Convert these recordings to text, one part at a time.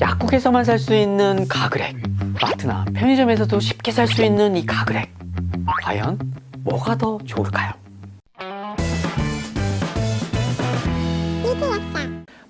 약국에서만 살 수 있는 가글액 마트나 편의점에서도 쉽게 살 수 있는 이 가글액 과연 뭐가 더 좋을까요?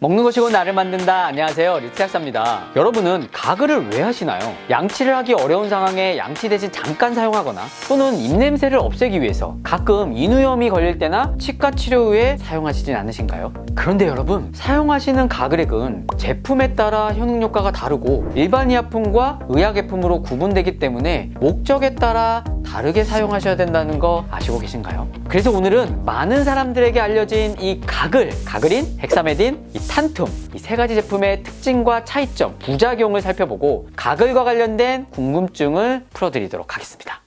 먹는 것이고 나를 만든다. 안녕하세요. 리트약사입니다. 여러분은 가글을 왜 하시나요? 양치를 하기 어려운 상황에 양치 대신 잠깐 사용하거나 또는 입냄새를 없애기 위해서 가끔 인후염이 걸릴 때나 치과 치료 후에 사용하시진 않으신가요? 그런데 여러분, 사용하시는 가글액은 제품에 따라 효능 효과가 다르고 일반 의약품과 의약제품으로 구분되기 때문에 목적에 따라 다르게 사용하셔야 된다는 거 아시고 계신가요? 그래서 오늘은 많은 사람들에게 알려진 이 가글, 가글인, 헥사메딘, 이 탄툼, 이 세 가지 제품의 특징과 차이점, 부작용을 살펴보고 가글과 관련된 궁금증을 풀어드리도록 하겠습니다.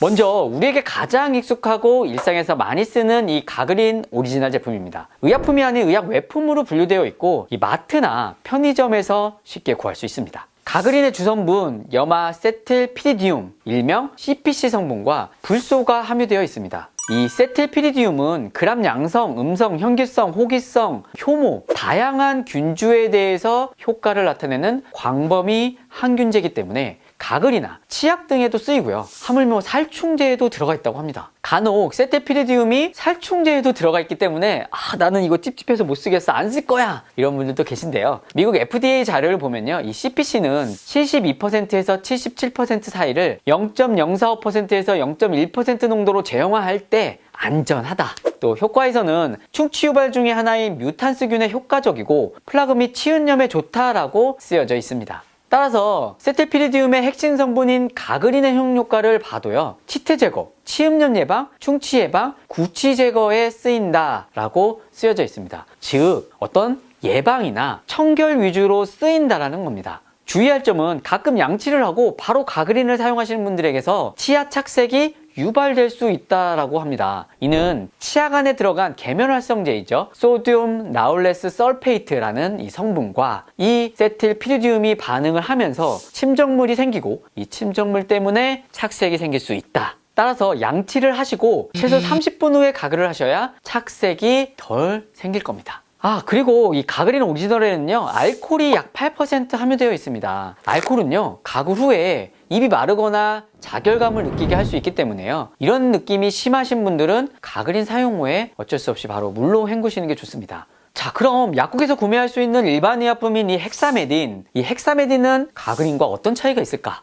먼저 우리에게 가장 익숙하고 일상에서 많이 쓰는 이 가글인 오리지널 제품입니다. 의약품이 아닌 의약 외품으로 분류되어 있고 이 마트나 편의점에서 쉽게 구할 수 있습니다. 가그린의 주성분 염화 세틸 피리디움 일명 CPC 성분과 불소가 함유되어 있습니다. 이 세틸 피리디움은 그람 양성, 음성, 현기성, 호기성, 효모 다양한 균주에 대해서 효과를 나타내는 광범위 항균제이기 때문에 가글이나 치약 등에도 쓰이고요. 하물며 살충제에도 들어가 있다고 합니다. 간혹 세테피리디움이 살충제에도 들어가 있기 때문에 아 나는 이거 찝찝해서 못 쓰겠어 안 쓸 거야 이런 분들도 계신데요. 미국 FDA 자료를 보면요. 이 CPC는 72%에서 77% 사이를 0.045%에서 0.1% 농도로 제형화할 때 안전하다. 또 효과에서는 충치 유발 중의 하나인 뮤탄스균에 효과적이고 플라그 및 치은염에 좋다라고 쓰여져 있습니다. 따라서 세테피리디움의 핵심 성분인 가그린의 효과를 봐도요. 치태 제거, 치음염 예방, 충치 예방, 구취 제거에 쓰인다라고 쓰여져 있습니다. 즉 어떤 예방이나 청결 위주로 쓰인다라는 겁니다. 주의할 점은 가끔 양치를 하고 바로 가그린을 사용하시는 분들에게서 치아 착색이 유발될 수 있다라고 합니다. 이는 치약 안에 들어간 계면활성제이죠. 소듐 나울레스 설페이트라는 이 성분과 이 세틸 피리디움이 반응을 하면서 침정물이 생기고 이 침정물 때문에 착색이 생길 수 있다. 따라서 양치를 하시고 최소 30분 후에 가글을 하셔야 착색이 덜 생길 겁니다. 아, 그리고 이 가그린 오리지널에는요, 알코올이 약 8% 함유되어 있습니다. 알코올은요, 가글 후에 입이 마르거나 자결감을 느끼게 할 수 있기 때문에요. 이런 느낌이 심하신 분들은 가그린 사용 후에 어쩔 수 없이 바로 물로 헹구시는 게 좋습니다. 자, 그럼 약국에서 구매할 수 있는 일반 의약품인 이 헥사메딘. 이 헥사메딘은 가그린과 어떤 차이가 있을까?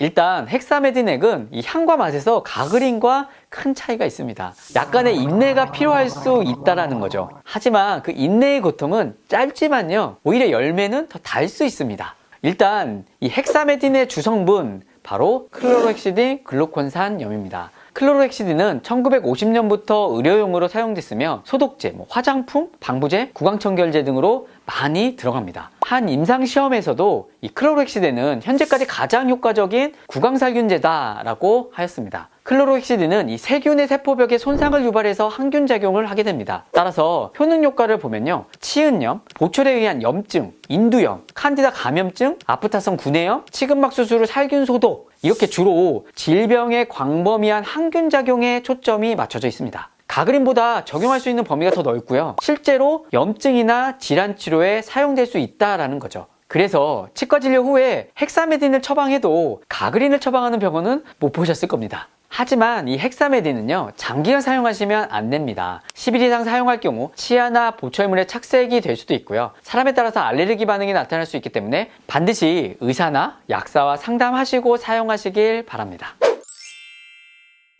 일단 헥사메딘액은 이 향과 맛에서 가그린과 큰 차이가 있습니다. 약간의 인내가 필요할 수 있다라는 거죠. 하지만 그 인내의 고통은 짧지만요. 오히려 열매는 더 달 수 있습니다. 일단 이 헥사메딘의 주성분 바로 클로로헥시딘 글루콘산염입니다. 클로로헥시딘은 1950년부터 의료용으로 사용됐으며 소독제, 뭐 화장품, 방부제, 구강청결제 등으로 많이 들어갑니다. 한 임상 시험에서도 이 클로로헥시딘은 현재까지 가장 효과적인 구강살균제다라고 하였습니다. 클로로헥시딘은 이 세균의 세포벽에 손상을 유발해서 항균 작용을 하게 됩니다. 따라서 효능 효과를 보면요. 치은염, 보철에 의한 염증, 인두염, 칸디다 감염증, 아프타성 구내염, 치근막 수술 후 살균 소독 이렇게 주로 질병의 광범위한 항균 작용에 초점이 맞춰져 있습니다. 가그린보다 적용할 수 있는 범위가 더 넓고요. 실제로 염증이나 질환 치료에 사용될 수 있다라는 거죠. 그래서 치과 진료 후에 헥사메딘을 처방해도 가그린을 처방하는 병원은 못 보셨을 겁니다. 하지만 이 헥사메딘은요 장기간 사용하시면 안 됩니다. 10일 이상 사용할 경우 치아나 보철물에 착색이 될 수도 있고요. 사람에 따라서 알레르기 반응이 나타날 수 있기 때문에 반드시 의사나 약사와 상담하시고 사용하시길 바랍니다.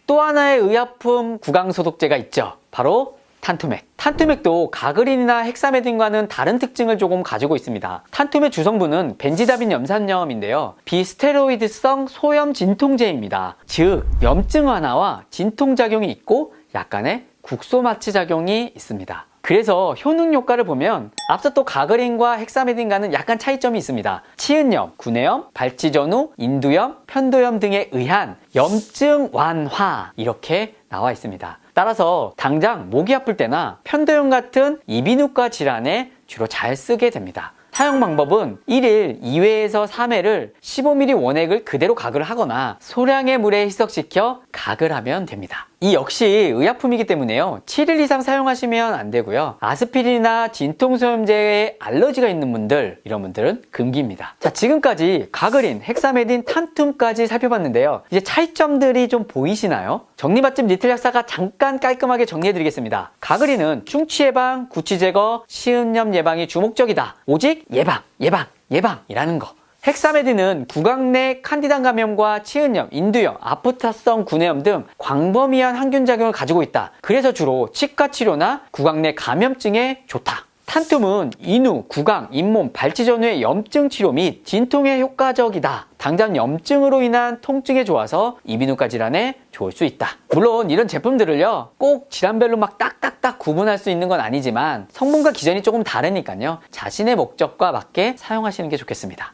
또 하나의 의약품 구강소독제가 있죠. 바로 탄투맥. 탄투맥도 가그린이나 헥사메딘과는 다른 특징을 조금 가지고 있습니다. 탄투맥 주성분은 벤지다빈 염산염인데요. 비스테로이드성 소염 진통제입니다. 즉, 염증 완화와 진통작용이 있고 약간의 국소 마취 작용이 있습니다. 그래서 효능 효과를 보면 앞서 또 가그린과 헥사메딘과는 약간 차이점이 있습니다. 치은염, 구내염, 발치 전후, 인두염, 편도염 등에 의한 염증 완화 이렇게 나와 있습니다. 따라서 당장 목이 아플 때나 편도염 같은 이비인후과 질환에 주로 잘 쓰게 됩니다. 사용 방법은 1일 2회에서 3회를 15ml 원액을 그대로 가글 하거나 소량의 물에 희석시켜 가글 하면 됩니다. 이 역시 의약품이기 때문에요. 7일 이상 사용하시면 안 되고요. 아스피린이나 진통소염제에 알러지가 있는 분들, 이런 분들은 금기입니다. 자, 지금까지 가그린, 헥사메딘, 탄툼까지 살펴봤는데요. 이제 차이점들이 좀 보이시나요? 정리맛집 리틀 약사가 잠깐 깔끔하게 정리해드리겠습니다. 가그린은 충치 예방, 구취 제거, 시은염 예방이 주목적이다. 오직 예방, 예방, 예방이라는 거. 헥사메딘은 구강 내 칸디다 감염과 치은염, 인두염, 아프타성 구내염 등 광범위한 항균 작용을 가지고 있다. 그래서 주로 치과 치료나 구강 내 감염증에 좋다. 탄툼은 인후, 구강, 잇몸, 발치 전후의 염증 치료 및 진통에 효과적이다. 당장 염증으로 인한 통증에 좋아서 이비인후과 질환에 좋을 수 있다. 물론 이런 제품들을요, 꼭 질환별로 막 딱딱딱 구분할 수 있는 건 아니지만 성분과 기전이 조금 다르니까요, 자신의 목적과 맞게 사용하시는 게 좋겠습니다.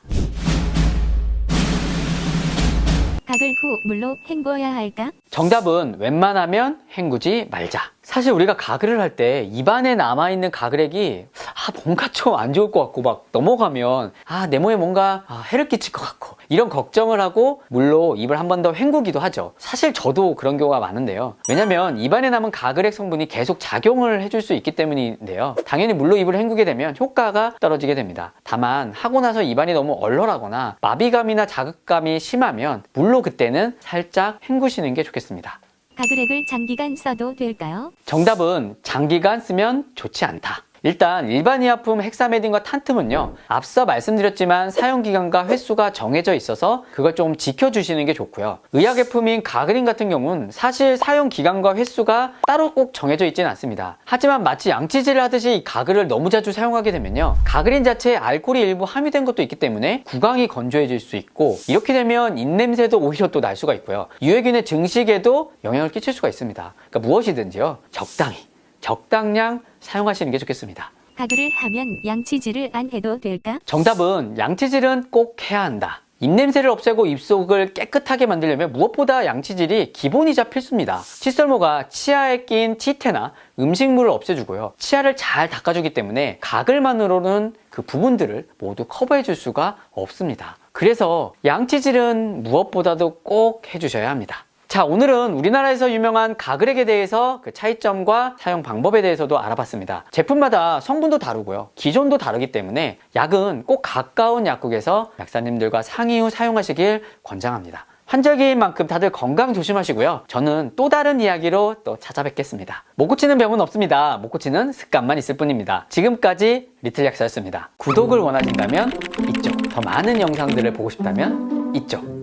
각을 후 물로 헹궈야 할까? 정답은 웬만하면 헹구지 말자. 사실 우리가 가글을 할 때 입안에 남아있는 가글액이 아 뭔가 좀 안 좋을 것 같고 막 넘어가면 아 내 몸에 뭔가 아, 해를 끼칠 것 같고 이런 걱정을 하고 물로 입을 한 번 더 헹구기도 하죠. 사실 저도 그런 경우가 많은데요. 왜냐면 입안에 남은 가글액 성분이 계속 작용을 해줄 수 있기 때문인데요. 당연히 물로 입을 헹구게 되면 효과가 떨어지게 됩니다. 다만 하고 나서 입안이 너무 얼얼하거나 마비감이나 자극감이 심하면 물로 그때는 살짝 헹구시는 게 좋겠습니다. 가글액을 장기간 써도 될까요? 정답은 장기간 쓰면 좋지 않다. 일단 일반 의약품 헥사메딘과 탄틈은요 앞서 말씀드렸지만 사용기간과 횟수가 정해져 있어서 그걸 좀 지켜주시는 게 좋고요. 의약제품인 가그린 같은 경우는 사실 사용기간과 횟수가 따로 꼭 정해져 있지는 않습니다. 하지만 마치 양치질을 하듯이 이 가글을 너무 자주 사용하게 되면요 가그린 자체에 알코올이 일부 함유된 것도 있기 때문에 구강이 건조해질 수 있고 이렇게 되면 입냄새도 오히려 또 날 수가 있고요. 유해균의 증식에도 영향을 끼칠 수가 있습니다. 그러니까 무엇이든지요 적당히 적당량 사용하시는 게 좋겠습니다. 가글을 하면 양치질을 안 해도 될까? 정답은 양치질은 꼭 해야 한다. 입냄새를 없애고 입속을 깨끗하게 만들려면 무엇보다 양치질이 기본이자 필수입니다. 칫솔모가 치아에 낀 치태나 음식물을 없애주고요. 치아를 잘 닦아주기 때문에 가글만으로는 그 부분들을 모두 커버해 줄 수가 없습니다. 그래서 양치질은 무엇보다도 꼭 해주셔야 합니다. 자, 오늘은 우리나라에서 유명한 가글액에 대해서 그 차이점과 사용 방법에 대해서도 알아봤습니다. 제품마다 성분도 다르고요. 기존도 다르기 때문에 약은 꼭 가까운 약국에서 약사님들과 상의 후 사용하시길 권장합니다. 환절기인 만큼 다들 건강 조심하시고요. 저는 또 다른 이야기로 또 찾아뵙겠습니다. 못 고치는 병은 없습니다. 못 고치는 습관만 있을 뿐입니다. 지금까지 리틀 약사였습니다. 구독을 원하신다면 이쪽, 더 많은 영상들을 보고 싶다면 이쪽.